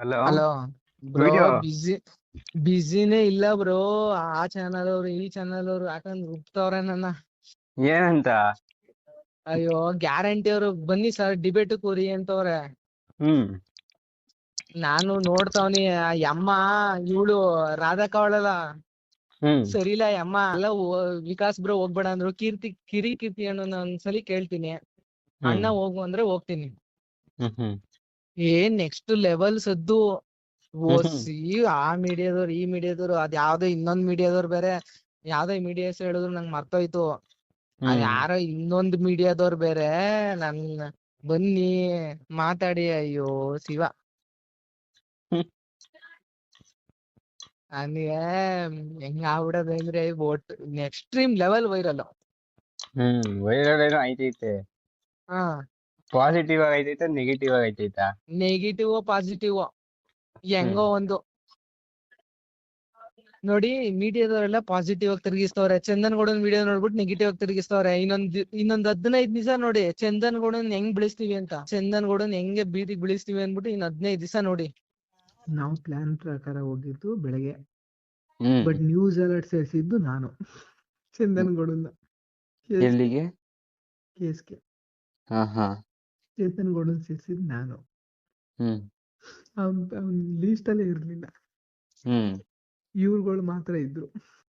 Hello hello bro busy ಬಿಜಿನೇ ಇಲ್ಲ bro ಆ ಚಾನಲ್ ಅವ್ರು ಈ ಚಾನಲ್ ಅವ್ರು ಹಾಕೊಂಡ್ ರುಬ್ತವ್ರೆ ನನ್ನ. ಏನಂತ? ಅಯ್ಯೋ ಗ್ಯಾರಂಟಿ ಅವರು ಬನ್ನಿ ಸರ್ ಡಿಬೇಟ್ ಕೂರಿ ಅಂತವ್ರೆ. ಹ್ಮ್. ನಾನು ನೋಡ್ತಾವ್ನಿ ಆ ಯಮ್ಮ ಇವಳು ರಾಧಕ್ಕ ಅವಳಲ್ಲ. ಹ್ಮ್. ಸರಿ ಇಲ್ಲ ಯಮ್ಮ ಅಲ್ಲ ವಿಕಾಸ್ ಬ್ರೋ ಹೋಗ್ಬೇಡ ಅಂದ್ರು. ಕೀರ್ತಿ ಕಿರಿ ಕೀರ್ತಿ ಅಣ್ಣ ಒಂದ್ಸಲಿ ಕೇಳ್ತೀನಿ. ಅಣ್ಣ ಹೋಗು ಅಂದ್ರೆ ಹೋಗ್ತೀನಿ. ಹ್ಮ್ ಹ್ಮ್. ಏನ್ ನೆಕ್ಸ್ಟ್ ಲೆವೆಲ್ ಸದ್ದು. ಓಸಿ ಆ ಮೀಡಿಯಾದವ್ರು ಈ ಮೀಡಿಯಾದವ್ರು ಅದ್ ಯಾವ್ದೋ ಇನ್ನೊಂದ್ ಮೀಡಿಯಾದವ್ರು ಬೇರೆ ಯಾವ್ದೋ ಮೀಡಿಯಾ ಹೆಸರು ಹೇಳಿದ್ರು ನಂಗ್ ಮರ್ತೋಯ್ತು. ಹ್ಮ್. ಯಾರೋ ಇನ್ನೊಂದ್ ಮೀಡಿಯಾದವ್ರು ಬೇರೆ ನನ್ ಬನ್ನಿ ಮಾತಾಡಿ ಅಯ್ಯೋ ಶಿವ. ನನಗೆ ಹೆಂಗ್ ಆಗ್ಬಿಡೋದು ಅಂದ್ರೆ ಒಟ್ ಎಕ್ಸ್ಟ್ರೀಮ್ ಲೆವೆಲ್ ವೈರಲ್ ಹ್ಮ್ ವೈರಲ್ ಏನೋ ಐತೈತೆ. ಹಾ. ಪಾಸಿಟಿವ್ ಆಗಿ ಐತೈತೆ ನೆಗೆಟಿವ್ ಆಗಿ ಐತೈತಾ ನೆಗೆಟಿವ್ ಪಾಸಿಟಿವ್ ಹೆಂಗೋ ಒಂದು. ನೋಡಿ ಮೀಡಿಯಾದವರೆಲ್ಲ ಪಾಸಿಟಿವ್ ಆಗಿ ತಿರುಗಿಸ್ತವ್ರೆ. ಚಂದನ್ ಗೌಡನ್ ವಿಡಿಯೋ ನೋಡ್ಬಿಟ್ಟು ನೆಗೆಟಿವ್ ಆಗಿ ತಿರುಗಿಸ್ತವ್ರೆ. ಇನ್ನೊಂದ್ ಇನ್ನೊಂದ್ ಹದಿನೈದ್ ದಿವಸ ನೋಡಿ ಚಂದನ್ ಗೌಡನ್ ಹೆಂಗ್ ಬೆಳೆಸ್ತೀವಿ ಅಂತ. ಚಂದನ್ ಗೌಡನ್ ಹೆಂಗೆ ಬೀದಿಗೆ ಬಿಳಿಸ್ತೀವಿ ಅಂದ್ಬಿಟ್ಟು ಇನ್ ಹದಿನೈದ್ ದಿವಸ ನೋಡಿ. ನಾವು ಪ್ಲಾನ್ ಪ್ರಕಾರ ಹೋಗಿದ್ದು ಬೆಳಗ್ಗೆ. ಬಟ್ ನ್ಯೂಸ್ ಅಲರ್ಟ್ ಸೇರಿಸಿದ್ದು ನಾನು. ಚಂದನ್ ಗೌಡನ್ ಎಲ್ಲಿಗೆ? ಕೇಸ್ಗೆ. ಚೇತನ್ಗೌಡನ್ ನಾನು. ಅವ್ನ್ ಲೀಸ್ಟ್ ಅಲ್ಲೇ ಇರ್ಲಿಲ್ಲ. ಇವ್ರುಗಳು ಮಾತ್ರ ಇದ್ರು.